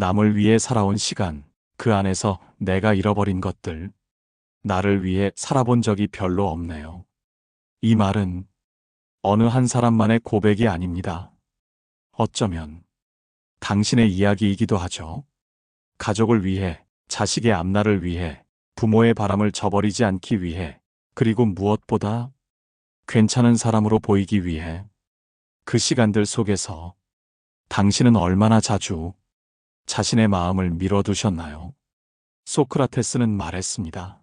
남을 위해 살아온 시간, 그 안에서 내가 잃어버린 것들, 나를 위해 살아본 적이 별로 없네요. 이 말은 어느 한 사람만의 고백이 아닙니다. 어쩌면 당신의 이야기이기도 하죠. 가족을 위해, 자식의 앞날을 위해, 부모의 바람을 저버리지 않기 위해, 그리고 무엇보다 괜찮은 사람으로 보이기 위해 그 시간들 속에서 당신은 얼마나 자주 자신의 마음을 밀어두셨나요? 소크라테스는 말했습니다.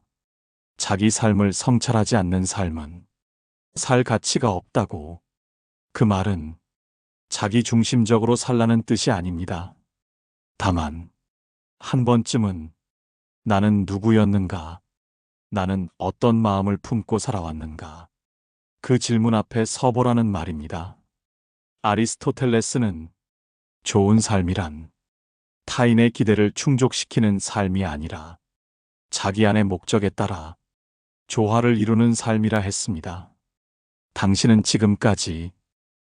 자기 삶을 성찰하지 않는 삶은 살 가치가 없다고. 그 말은 자기 중심적으로 살라는 뜻이 아닙니다. 다만, 한 번쯤은 나는 누구였는가? 나는 어떤 마음을 품고 살아왔는가? 그 질문 앞에 서보라는 말입니다. 아리스토텔레스는 좋은 삶이란 타인의 기대를 충족시키는 삶이 아니라 자기 안의 목적에 따라 조화를 이루는 삶이라 했습니다. 당신은 지금까지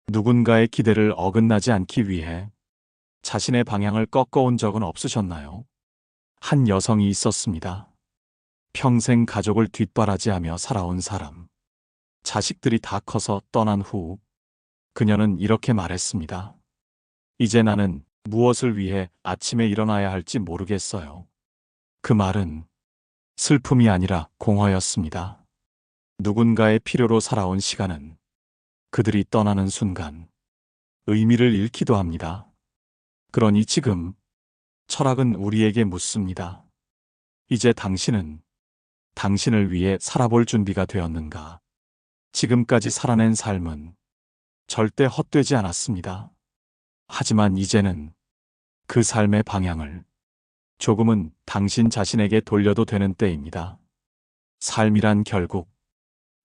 누군가의 기대를 어긋나지 않기 위해 자신의 방향을 꺾어온 적은 없으셨나요? 한 여성이 있었습니다. 평생 가족을 뒷바라지하며 살아온 사람. 자식들이 다 커서 떠난 후 그녀는 이렇게 말했습니다. 이제 나는 무엇을 위해 아침에 일어나야 할지 모르겠어요. 그 말은 슬픔이 아니라 공허였습니다. 누군가의 필요로 살아온 시간은 그들이 떠나는 순간 의미를 잃기도 합니다. 그러니 지금 철학은 우리에게 묻습니다. 이제 당신은 당신을 위해 살아볼 준비가 되었는가? 지금까지 살아낸 삶은 절대 헛되지 않았습니다. 하지만 이제는 그 삶의 방향을 조금은 당신 자신에게 돌려도 되는 때입니다. 삶이란 결국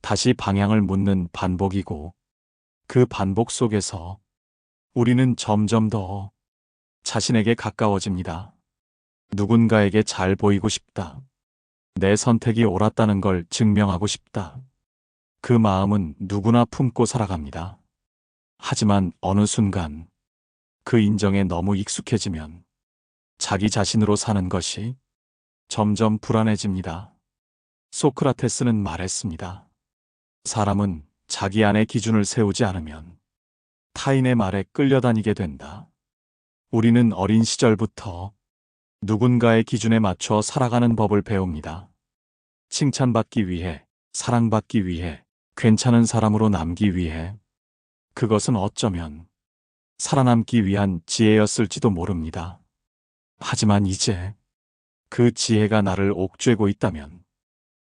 다시 방향을 묻는 반복이고 그 반복 속에서 우리는 점점 더 자신에게 가까워집니다. 누군가에게 잘 보이고 싶다. 내 선택이 옳았다는 걸 증명하고 싶다. 그 마음은 누구나 품고 살아갑니다. 하지만 어느 순간 그 인정에 너무 익숙해지면 자기 자신으로 사는 것이 점점 불안해집니다. 소크라테스는 말했습니다. 사람은 자기 안의 기준을 세우지 않으면 타인의 말에 끌려다니게 된다. 우리는 어린 시절부터 누군가의 기준에 맞춰 살아가는 법을 배웁니다. 칭찬받기 위해, 사랑받기 위해, 괜찮은 사람으로 남기 위해. 그것은 어쩌면 살아남기 위한 지혜였을지도 모릅니다. 하지만 이제 그 지혜가 나를 옥죄고 있다면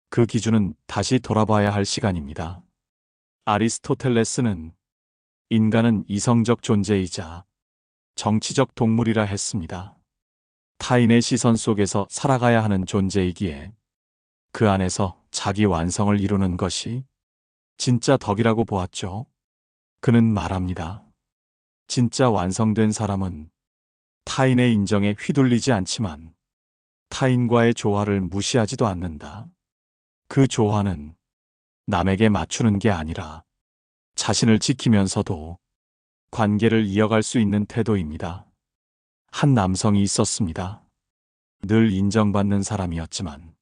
그 기준은 다시 돌아봐야 할 시간입니다. 아리스토텔레스는 인간은 이성적 존재이자 정치적 동물이라 했습니다. 타인의 시선 속에서 살아가야 하는 존재이기에 그 안에서 자기 완성을 이루는 것이 진짜 덕이라고 보았죠. 그는 말합니다. 진짜 완성된 사람은 타인의 인정에 휘둘리지 않지만 타인과의 조화를 무시하지도 않는다. 그 조화는 남에게 맞추는 게 아니라 자신을 지키면서도 관계를 이어갈 수 있는 태도입니다. 한 남성이 있었습니다. 늘 인정받는 사람이었지만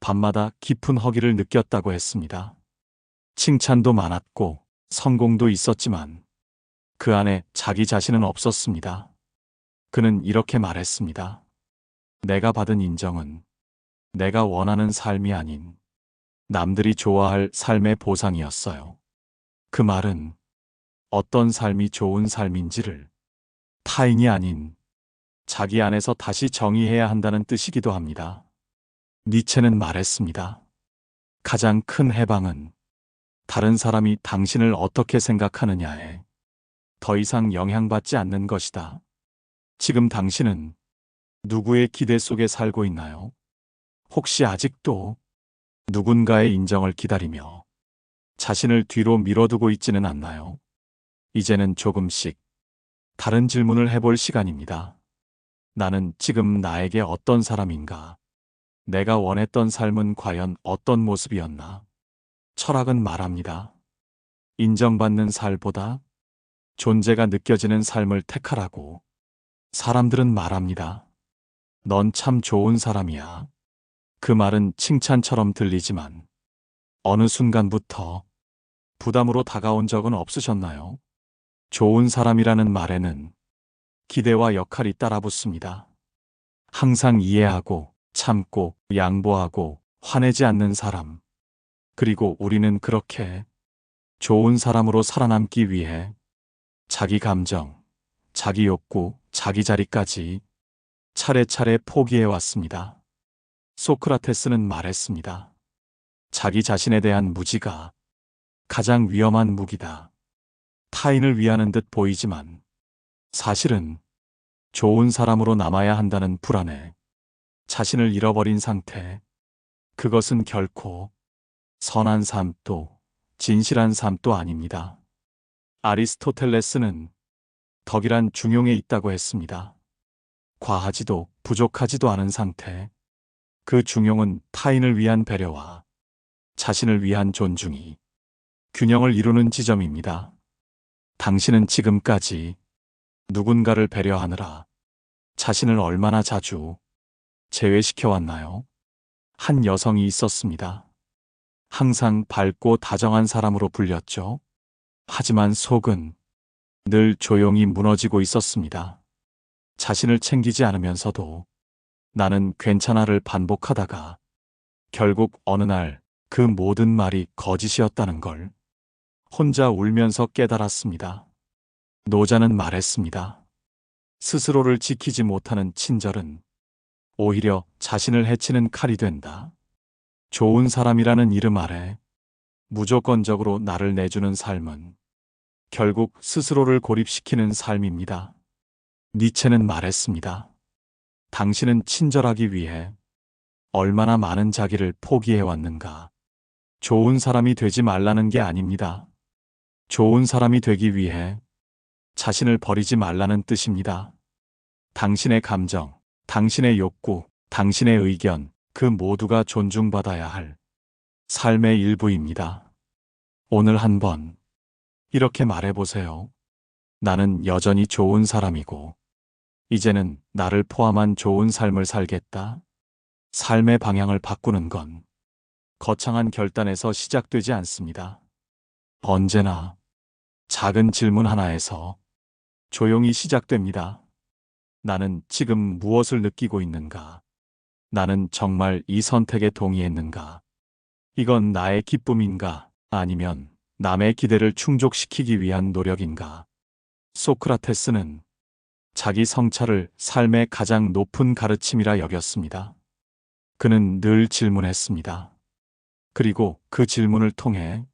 밤마다 깊은 허기를 느꼈다고 했습니다. 칭찬도 많았고 성공도 있었지만 그 안에 자기 자신은 없었습니다. 그는 이렇게 말했습니다. 내가 받은 인정은 내가 원하는 삶이 아닌 남들이 좋아할 삶의 보상이었어요. 그 말은 어떤 삶이 좋은 삶인지를 타인이 아닌 자기 안에서 다시 정의해야 한다는 뜻이기도 합니다. 니체는 말했습니다. 가장 큰 해방은 다른 사람이 당신을 어떻게 생각하느냐에 더 이상 영향받지 않는 것이다. 지금 당신은 누구의 기대 속에 살고 있나요? 혹시 아직도 누군가의 인정을 기다리며 자신을 뒤로 밀어두고 있지는 않나요? 이제는 조금씩 다른 질문을 해볼 시간입니다. 나는 지금 나에게 어떤 사람인가? 내가 원했던 삶은 과연 어떤 모습이었나? 철학은 말합니다. 인정받는 살보다 존재가 느껴지는 삶을 택하라고. 사람들은 말합니다. 넌 참 좋은 사람이야. 그 말은 칭찬처럼 들리지만 어느 순간부터 부담으로 다가온 적은 없으셨나요? 좋은 사람이라는 말에는 기대와 역할이 따라붙습니다. 항상 이해하고 참고 양보하고 화내지 않는 사람. 그리고 우리는 그렇게 좋은 사람으로 살아남기 위해 자기 감정, 자기 욕구, 자기 자리까지 차례차례 포기해 왔습니다. 소크라테스는 말했습니다. 자기 자신에 대한 무지가 가장 위험한 무기다. 타인을 위하는 듯 보이지만 사실은 좋은 사람으로 남아야 한다는 불안에 자신을 잃어버린 상태. 그것은 결코 선한 삶도 진실한 삶도 아닙니다. 아리스토텔레스는 덕이란 중용에 있다고 했습니다. 과하지도 부족하지도 않은 상태. 그 중용은 타인을 위한 배려와 자신을 위한 존중이 균형을 이루는 지점입니다. 당신은 지금까지 누군가를 배려하느라 자신을 얼마나 자주 제외시켜 왔나요? 한 여성이 있었습니다. 항상 밝고 다정한 사람으로 불렸죠. 하지만 속은 늘 조용히 무너지고 있었습니다. 자신을 챙기지 않으면서도 나는 괜찮아를 반복하다가 결국 어느 날 그 모든 말이 거짓이었다는 걸 혼자 울면서 깨달았습니다. 노자는 말했습니다. 스스로를 지키지 못하는 친절은 오히려 자신을 해치는 칼이 된다. 좋은 사람이라는 이름 아래 무조건적으로 나를 내주는 삶은 결국 스스로를 고립시키는 삶입니다. 니체는 말했습니다. 당신은 친절하기 위해 얼마나 많은 자기를 포기해 왔는가. 좋은 사람이 되지 말라는 게 아닙니다. 좋은 사람이 되기 위해 자신을 버리지 말라는 뜻입니다. 당신의 감정, 당신의 욕구, 당신의 의견, 그 모두가 존중받아야 할 삶의 일부입니다. 오늘 한번 이렇게 말해보세요. 나는 여전히 좋은 사람이고, 이제는 나를 포함한 좋은 삶을 살겠다. 삶의 방향을 바꾸는 건 거창한 결단에서 시작되지 않습니다. 언제나 작은 질문 하나에서 조용히 시작됩니다. 나는 지금 무엇을 느끼고 있는가? 나는 정말 이 선택에 동의했는가? 이건 나의 기쁨인가? 아니면 남의 기대를 충족시키기 위한 노력인가? 소크라테스는 자기 성찰을 삶의 가장 높은 가르침이라 여겼습니다. 그는 늘 질문했습니다. 그리고 그 질문을 통해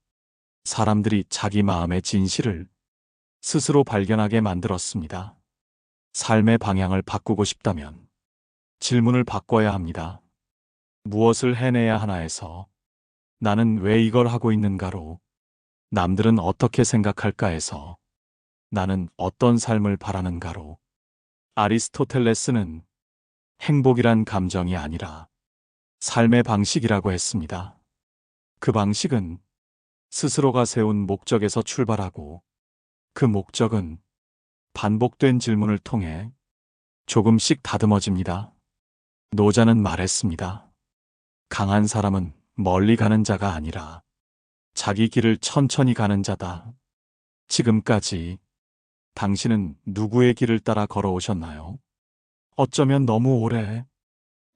사람들이 자기 마음의 진실을 스스로 발견하게 만들었습니다. 삶의 방향을 바꾸고 싶다면 질문을 바꿔야 합니다. 무엇을 해내야 하나에서 나는 왜 이걸 하고 있는가로 남들은 어떻게 생각할까에서 나는 어떤 삶을 바라는가로 아리스토텔레스는 행복이란 감정이 아니라 삶의 방식이라고 했습니다. 그 방식은 스스로가 세운 목적에서 출발하고 그 목적은 반복된 질문을 통해 조금씩 다듬어집니다. 노자는 말했습니다. 강한 사람은 멀리 가는 자가 아니라 자기 길을 천천히 가는 자다. 지금까지 당신은 누구의 길을 따라 걸어오셨나요? 어쩌면 너무 오래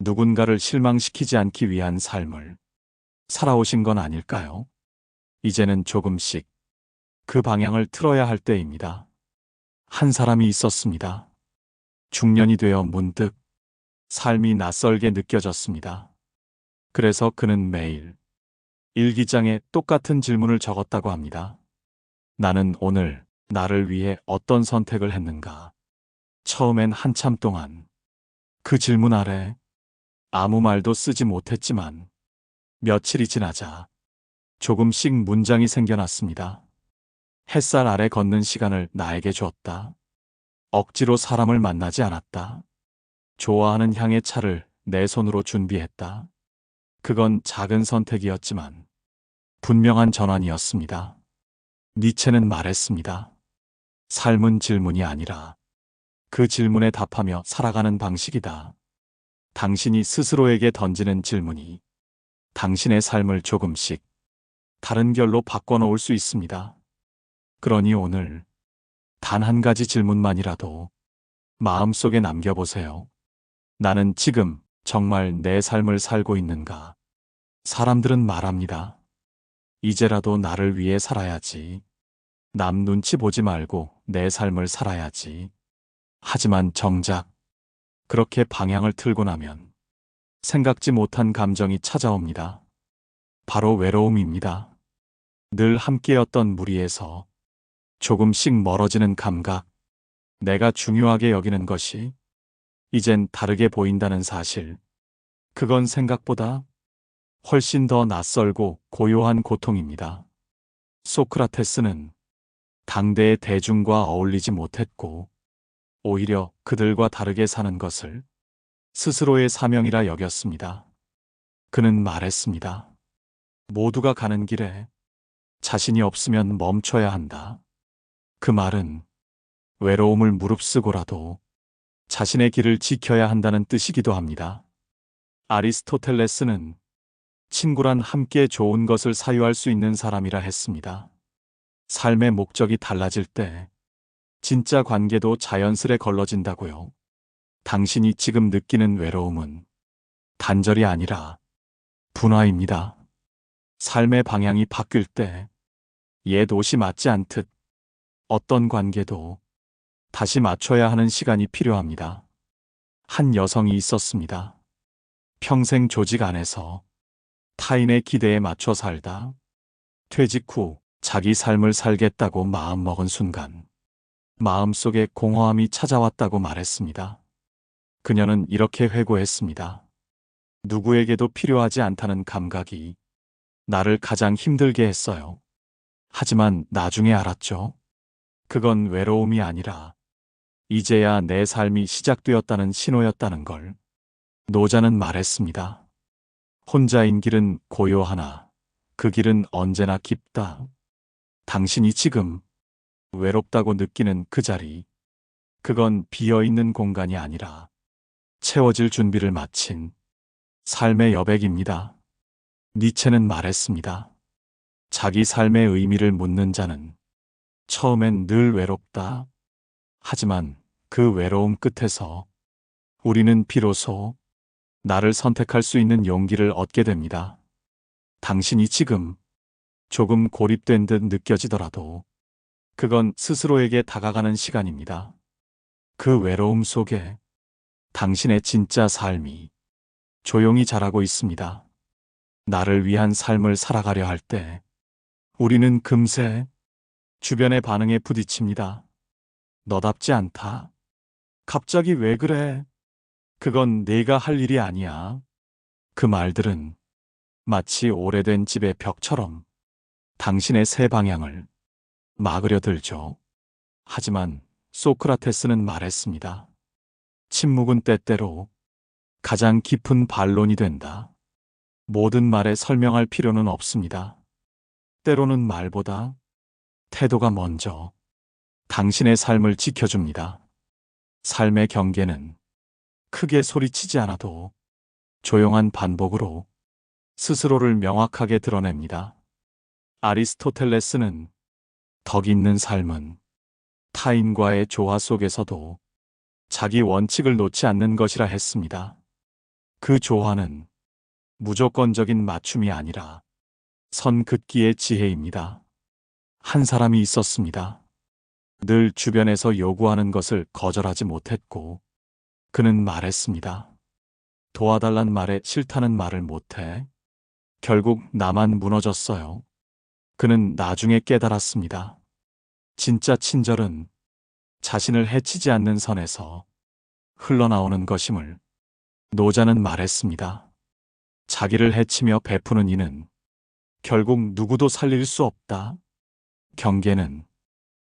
누군가를 실망시키지 않기 위한 삶을 살아오신 건 아닐까요? 이제는 조금씩 그 방향을 틀어야 할 때입니다. 한 사람이 있었습니다. 중년이 되어 문득 삶이 낯설게 느껴졌습니다. 그래서 그는 매일 일기장에 똑같은 질문을 적었다고 합니다. 나는 오늘 나를 위해 어떤 선택을 했는가? 처음엔 한참 동안 그 질문 아래 아무 말도 쓰지 못했지만 며칠이 지나자 조금씩 문장이 생겨났습니다. 햇살 아래 걷는 시간을 나에게 줬다. 억지로 사람을 만나지 않았다. 좋아하는 향의 차를 내 손으로 준비했다. 그건 작은 선택이었지만 분명한 전환이었습니다. 니체는 말했습니다. 삶은 질문이 아니라 그 질문에 답하며 살아가는 방식이다. 당신이 스스로에게 던지는 질문이 당신의 삶을 조금씩 다른 결로 바꿔놓을 수 있습니다. 그러니 오늘 단 한 가지 질문만이라도 마음속에 남겨보세요. 나는 지금 정말 내 삶을 살고 있는가? 사람들은 말합니다. 이제라도 나를 위해 살아야지. 남 눈치 보지 말고 내 삶을 살아야지. 하지만 정작 그렇게 방향을 틀고 나면 생각지 못한 감정이 찾아옵니다. 바로 외로움입니다. 늘 함께였던 무리에서 조금씩 멀어지는 감각, 내가 중요하게 여기는 것이 이젠 다르게 보인다는 사실. 그건 생각보다 훨씬 더 낯설고 고요한 고통입니다. 소크라테스는 당대의 대중과 어울리지 못했고, 오히려 그들과 다르게 사는 것을 스스로의 사명이라 여겼습니다. 그는 말했습니다. 모두가 가는 길에 자신이 없으면 멈춰야 한다. 그 말은 외로움을 무릅쓰고라도 자신의 길을 지켜야 한다는 뜻이기도 합니다. 아리스토텔레스는 친구란 함께 좋은 것을 사유할 수 있는 사람이라 했습니다. 삶의 목적이 달라질 때 진짜 관계도 자연스레 걸러진다고요. 당신이 지금 느끼는 외로움은 단절이 아니라 분화입니다. 삶의 방향이 바뀔 때 옛 옷이 맞지 않듯 어떤 관계도 다시 맞춰야 하는 시간이 필요합니다. 한 여성이 있었습니다. 평생 조직 안에서 타인의 기대에 맞춰 살다 퇴직 후 자기 삶을 살겠다고 마음먹은 순간 마음속에 공허함이 찾아왔다고 말했습니다. 그녀는 이렇게 회고했습니다. 누구에게도 필요하지 않다는 감각이 나를 가장 힘들게 했어요. 하지만 나중에 알았죠. 그건 외로움이 아니라 이제야 내 삶이 시작되었다는 신호였다는 걸 노자는 말했습니다. 혼자인 길은 고요하나 그 길은 언제나 깊다. 당신이 지금 외롭다고 느끼는 그 자리, 그건 비어 있는 공간이 아니라 채워질 준비를 마친 삶의 여백입니다. 니체는 말했습니다. 자기 삶의 의미를 묻는 자는 처음엔 늘 외롭다. 하지만 그 외로움 끝에서 우리는 비로소 나를 선택할 수 있는 용기를 얻게 됩니다. 당신이 지금 조금 고립된 듯 느껴지더라도 그건 스스로에게 다가가는 시간입니다. 그 외로움 속에 당신의 진짜 삶이 조용히 자라고 있습니다. 나를 위한 삶을 살아가려 할 때 우리는 금세 주변의 반응에 부딪힙니다. 너답지 않다. 갑자기 왜 그래? 그건 내가 할 일이 아니야. 그 말들은 마치 오래된 집의 벽처럼 당신의 새 방향을 막으려 들죠. 하지만 소크라테스는 말했습니다. 침묵은 때때로 가장 깊은 반론이 된다. 모든 말에 설명할 필요는 없습니다. 때로는 말보다 태도가 먼저 당신의 삶을 지켜줍니다. 삶의 경계는 크게 소리치지 않아도 조용한 반복으로 스스로를 명확하게 드러냅니다. 아리스토텔레스는 덕 있는 삶은 타인과의 조화 속에서도 자기 원칙을 놓지 않는 것이라 했습니다. 그 조화는 무조건적인 맞춤이 아니라 선 긋기의 지혜입니다. 한 사람이 있었습니다. 늘 주변에서 요구하는 것을 거절하지 못했고, 그는 말했습니다. 도와달란 말에 싫다는 말을 못해. 결국 나만 무너졌어요. 그는 나중에 깨달았습니다. 진짜 친절은 자신을 해치지 않는 선에서 흘러나오는 것임을 노자는 말했습니다. 자기를 해치며 베푸는 이는 결국 누구도 살릴 수 없다. 경계는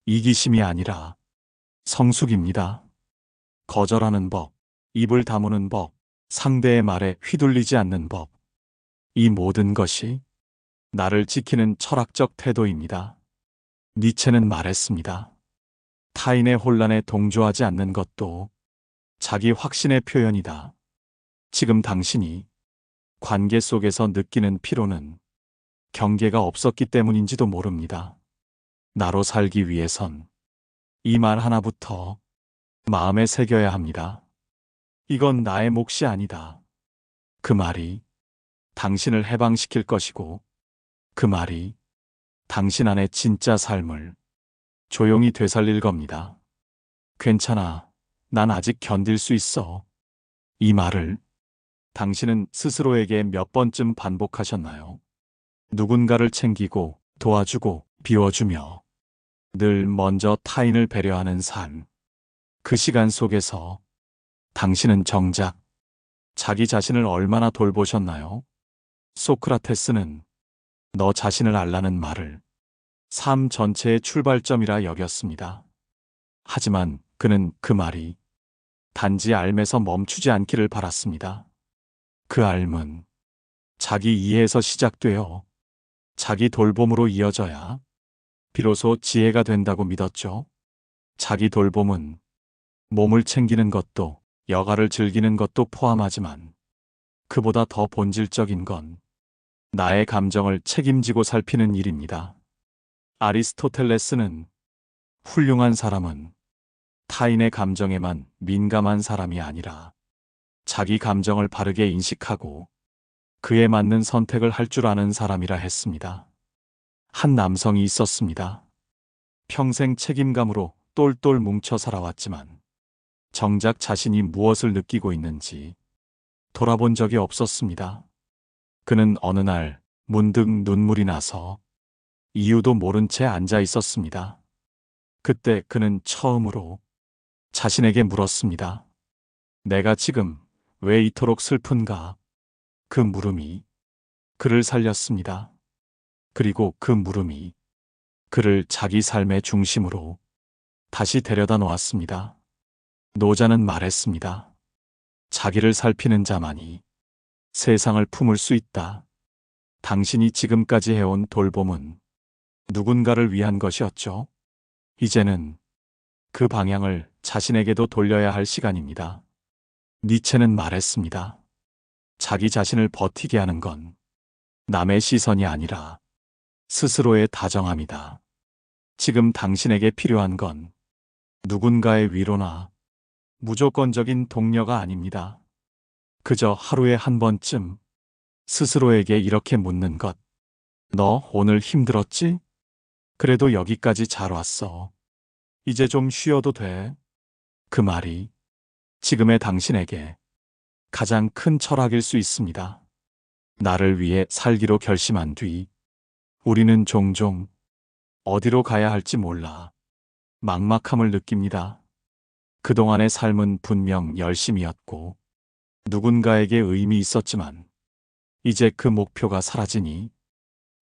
이기심이 아니라 성숙입니다. 거절하는 법, 입을 다무는 법, 상대의 말에 휘둘리지 않는 법. 이 모든 것이 나를 지키는 철학적 태도입니다. 니체는 말했습니다. 타인의 혼란에 동조하지 않는 것도 자기 확신의 표현이다. 지금 당신이 관계 속에서 느끼는 피로는 경계가 없었기 때문인지도 모릅니다. 나로 살기 위해선 이 말 하나부터 마음에 새겨야 합니다. 이건 나의 몫이 아니다. 그 말이 당신을 해방시킬 것이고 그 말이 당신 안의 진짜 삶을 조용히 되살릴 겁니다. 괜찮아. 난 아직 견딜 수 있어. 이 말을 당신은 스스로에게 몇 번쯤 반복하셨나요? 누군가를 챙기고 도와주고 비워주며 늘 먼저 타인을 배려하는 삶. 그 시간 속에서 당신은 정작 자기 자신을 얼마나 돌보셨나요? 소크라테스는 너 자신을 알라는 말을 삶 전체의 출발점이라 여겼습니다. 하지만 그는 그 말이 단지 알매서 멈추지 않기를 바랐습니다. 그 알은 자기 이해에서 시작되어 자기 돌봄으로 이어져야 비로소 지혜가 된다고 믿었죠. 자기 돌봄은 몸을 챙기는 것도 여가를 즐기는 것도 포함하지만 그보다 더 본질적인 건 나의 감정을 책임지고 살피는 일입니다. 아리스토텔레스는 훌륭한 사람은 타인의 감정에만 민감한 사람이 아니라 자기 감정을 바르게 인식하고 그에 맞는 선택을 할 줄 아는 사람이라 했습니다. 한 남성이 있었습니다. 평생 책임감으로 똘똘 뭉쳐 살아왔지만 정작 자신이 무엇을 느끼고 있는지 돌아본 적이 없었습니다. 그는 어느 날 문득 눈물이 나서 이유도 모른 채 앉아 있었습니다. 그때 그는 처음으로 자신에게 물었습니다. 내가 지금 왜 이토록 슬픈가? 그 물음이 그를 살렸습니다. 그리고 그 물음이 그를 자기 삶의 중심으로 다시 데려다 놓았습니다. 노자는 말했습니다. 자기를 살피는 자만이 세상을 품을 수 있다. 당신이 지금까지 해온 돌봄은 누군가를 위한 것이었죠. 이제는 그 방향을 자신에게도 돌려야 할 시간입니다. 니체는 말했습니다. 자기 자신을 버티게 하는 건 남의 시선이 아니라 스스로의 다정함이다. 지금 당신에게 필요한 건 누군가의 위로나 무조건적인 동료가 아닙니다. 그저 하루에 한 번쯤 스스로에게 이렇게 묻는 것. 너 오늘 힘들었지? 그래도 여기까지 잘 왔어. 이제 좀 쉬어도 돼. 그 말이 지금의 당신에게 가장 큰 철학일 수 있습니다. 나를 위해 살기로 결심한 뒤 우리는 종종 어디로 가야 할지 몰라 막막함을 느낍니다. 그동안의 삶은 분명 열심이었고 누군가에게 의미 있었지만 이제 그 목표가 사라지니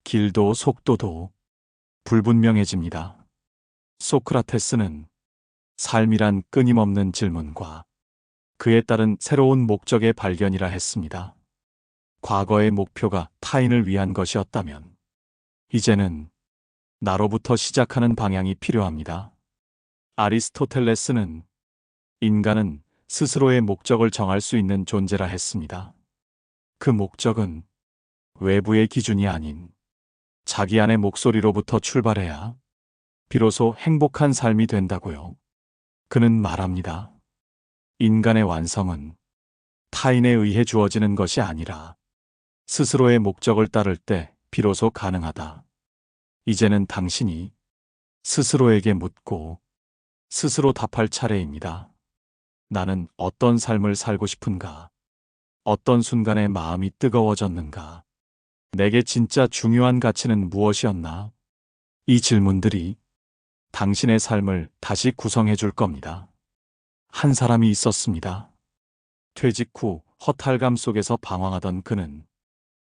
길도 속도도 불분명해집니다. 소크라테스는 삶이란 끊임없는 질문과 그에 따른 새로운 목적의 발견이라 했습니다. 과거의 목표가 타인을 위한 것이었다면 이제는 나로부터 시작하는 방향이 필요합니다. 아리스토텔레스는 인간은 스스로의 목적을 정할 수 있는 존재라 했습니다. 그 목적은 외부의 기준이 아닌 자기 안의 목소리로부터 출발해야 비로소 행복한 삶이 된다고요. 그는 말합니다. 인간의 완성은 타인에 의해 주어지는 것이 아니라 스스로의 목적을 따를 때 비로소 가능하다. 이제는 당신이 스스로에게 묻고 스스로 답할 차례입니다. 나는 어떤 삶을 살고 싶은가? 어떤 순간에 마음이 뜨거워졌는가? 내게 진짜 중요한 가치는 무엇이었나? 이 질문들이 당신의 삶을 다시 구성해 줄 겁니다. 한 사람이 있었습니다. 퇴직 후 허탈감 속에서 방황하던 그는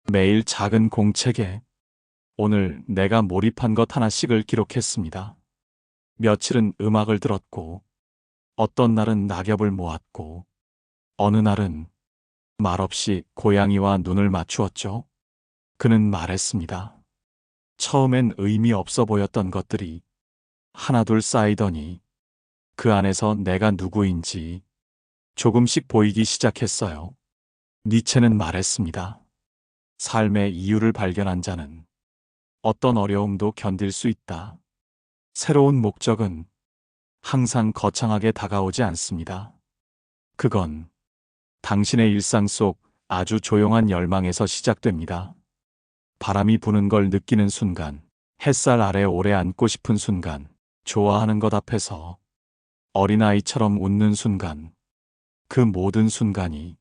매일 작은 공책에 오늘 내가 몰입한 것 하나씩을 기록했습니다. 며칠은 음악을 들었고, 어떤 날은 낙엽을 모았고, 어느 날은 말없이 고양이와 눈을 맞추었죠. 그는 말했습니다. 처음엔 의미 없어 보였던 것들이 하나둘 쌓이더니 그 안에서 내가 누구인지 조금씩 보이기 시작했어요. 니체는 말했습니다. 삶의 이유를 발견한 자는 어떤 어려움도 견딜 수 있다. 새로운 목적은 항상 거창하게 다가오지 않습니다. 그건 당신의 일상 속 아주 조용한 열망에서 시작됩니다. 바람이 부는 걸 느끼는 순간, 햇살 아래 오래 앉고 싶은 순간, 좋아하는 것 앞에서 어린아이처럼 웃는 순간, 그 모든 순간이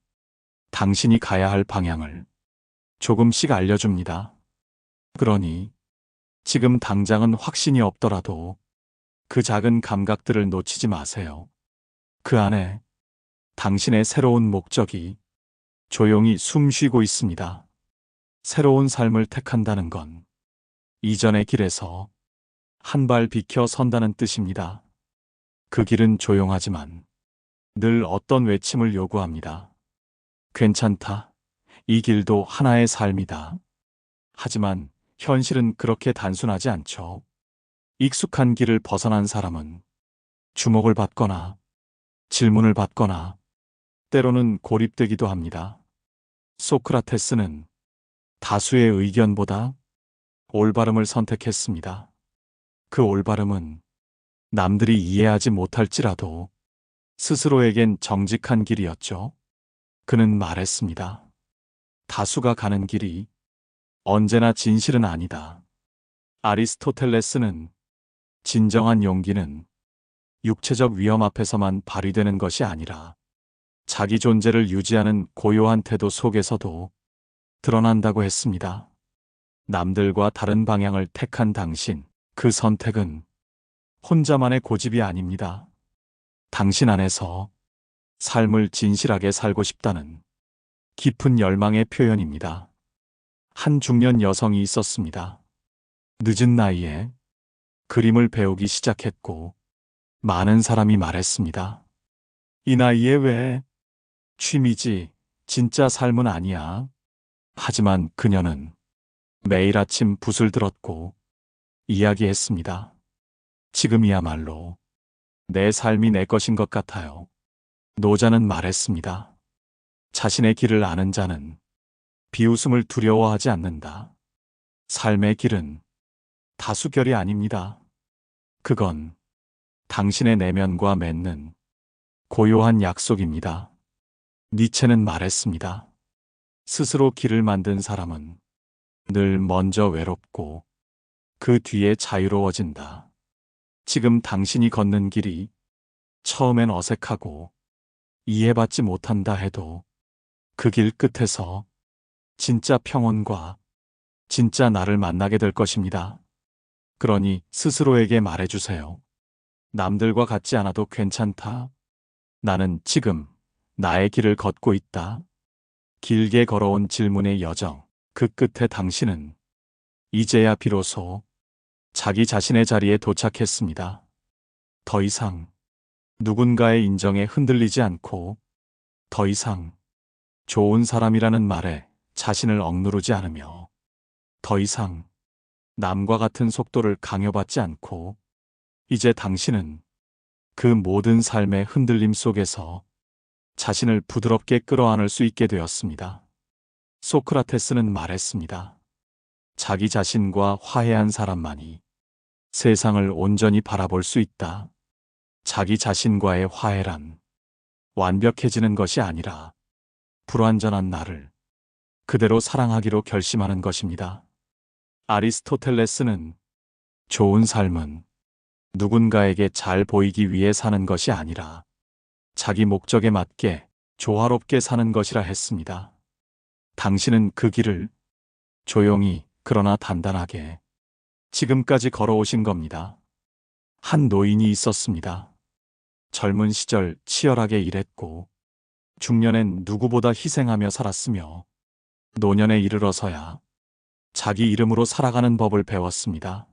당신이 가야 할 방향을 조금씩 알려줍니다. 그러니 지금 당장은 확신이 없더라도 그 작은 감각들을 놓치지 마세요. 그 안에 당신의 새로운 목적이 조용히 숨 쉬고 있습니다. 새로운 삶을 택한다는 건 이전의 길에서 한 발 비켜 선다는 뜻입니다. 그 길은 조용하지만 늘 어떤 외침을 요구합니다. 괜찮다. 이 길도 하나의 삶이다. 하지만 현실은 그렇게 단순하지 않죠. 익숙한 길을 벗어난 사람은 주목을 받거나 질문을 받거나 때로는 고립되기도 합니다. 소크라테스는 다수의 의견보다 올바름을 선택했습니다. 그 올바름은 남들이 이해하지 못할지라도 스스로에겐 정직한 길이었죠. 그는 말했습니다. 다수가 가는 길이 언제나 진실은 아니다. 아리스토텔레스는 진정한 용기는 육체적 위험 앞에서만 발휘되는 것이 아니라 자기 존재를 유지하는 고요한 태도 속에서도 드러난다고 했습니다. 남들과 다른 방향을 택한 당신, 그 선택은 혼자만의 고집이 아닙니다. 당신 안에서 삶을 진실하게 살고 싶다는 깊은 열망의 표현입니다. 한 중년 여성이 있었습니다. 늦은 나이에 그림을 배우기 시작했고 많은 사람이 말했습니다. 이 나이에 왜 취미지 진짜 삶은 아니야. 하지만 그녀는 매일 아침 붓을 들었고 이야기했습니다. 지금이야말로 내 삶이 내 것인 것 같아요. 노자는 말했습니다. 자신의 길을 아는 자는 비웃음을 두려워하지 않는다. 삶의 길은 다수결이 아닙니다. 그건 당신의 내면과 맺는 고요한 약속입니다. 니체는 말했습니다. 스스로 길을 만든 사람은 늘 먼저 외롭고 그 뒤에 자유로워진다. 지금 당신이 걷는 길이 처음엔 어색하고 이해받지 못한다 해도 그 길 끝에서 진짜 평온과 진짜 나를 만나게 될 것입니다. 그러니 스스로에게 말해주세요. 남들과 같지 않아도 괜찮다. 나는 지금 나의 길을 걷고 있다. 길게 걸어온 질문의 여정, 그 끝에 당신은 이제야 비로소 자기 자신의 자리에 도착했습니다. 더 이상 누군가의 인정에 흔들리지 않고 더 이상 좋은 사람이라는 말에 자신을 억누르지 않으며 더 이상 남과 같은 속도를 강요받지 않고 이제 당신은 그 모든 삶의 흔들림 속에서 자신을 부드럽게 끌어안을 수 있게 되었습니다. 소크라테스는 말했습니다. 자기 자신과 화해한 사람만이 세상을 온전히 바라볼 수 있다. 자기 자신과의 화해란 완벽해지는 것이 아니라 불완전한 나를 그대로 사랑하기로 결심하는 것입니다. 아리스토텔레스는 좋은 삶은 누군가에게 잘 보이기 위해 사는 것이 아니라 자기 목적에 맞게 조화롭게 사는 것이라 했습니다. 당신은 그 길을 조용히 그러나 단단하게 지금까지 걸어오신 겁니다. 한 노인이 있었습니다. 젊은 시절 치열하게 일했고, 중년엔 누구보다 희생하며 살았으며, 노년에 이르러서야 자기 이름으로 살아가는 법을 배웠습니다.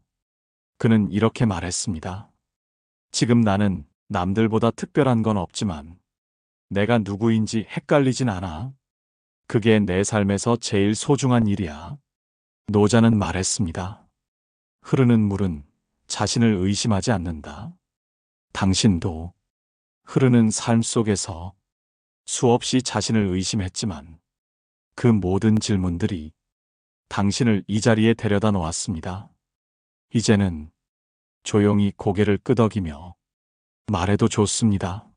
그는 이렇게 말했습니다. 지금 나는 남들보다 특별한 건 없지만, 내가 누구인지 헷갈리진 않아. 그게 내 삶에서 제일 소중한 일이야. 노자는 말했습니다. 흐르는 물은 자신을 의심하지 않는다. 당신도 흐르는 삶 속에서 수없이 자신을 의심했지만 그 모든 질문들이 당신을 이 자리에 데려다 놓았습니다. 이제는 조용히 고개를 끄덕이며 말해도 좋습니다.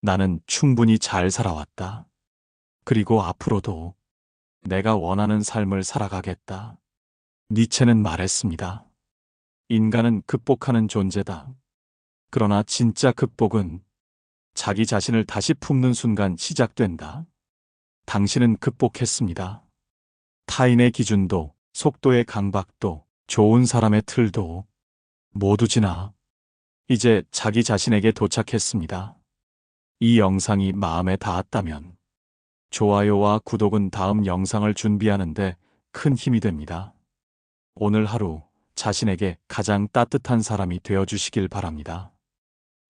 나는 충분히 잘 살아왔다. 그리고 앞으로도 내가 원하는 삶을 살아가겠다. 니체는 말했습니다. 인간은 극복하는 존재다. 그러나 진짜 극복은 자기 자신을 다시 품는 순간 시작된다. 당신은 극복했습니다. 타인의 기준도, 속도의 강박도, 좋은 사람의 틀도 모두 지나 이제 자기 자신에게 도착했습니다. 이 영상이 마음에 닿았다면 좋아요와 구독은 다음 영상을 준비하는데 큰 힘이 됩니다. 오늘 하루 자신에게 가장 따뜻한 사람이 되어 주시길 바랍니다.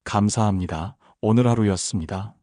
감사합니다. 오늘 하루였습니다.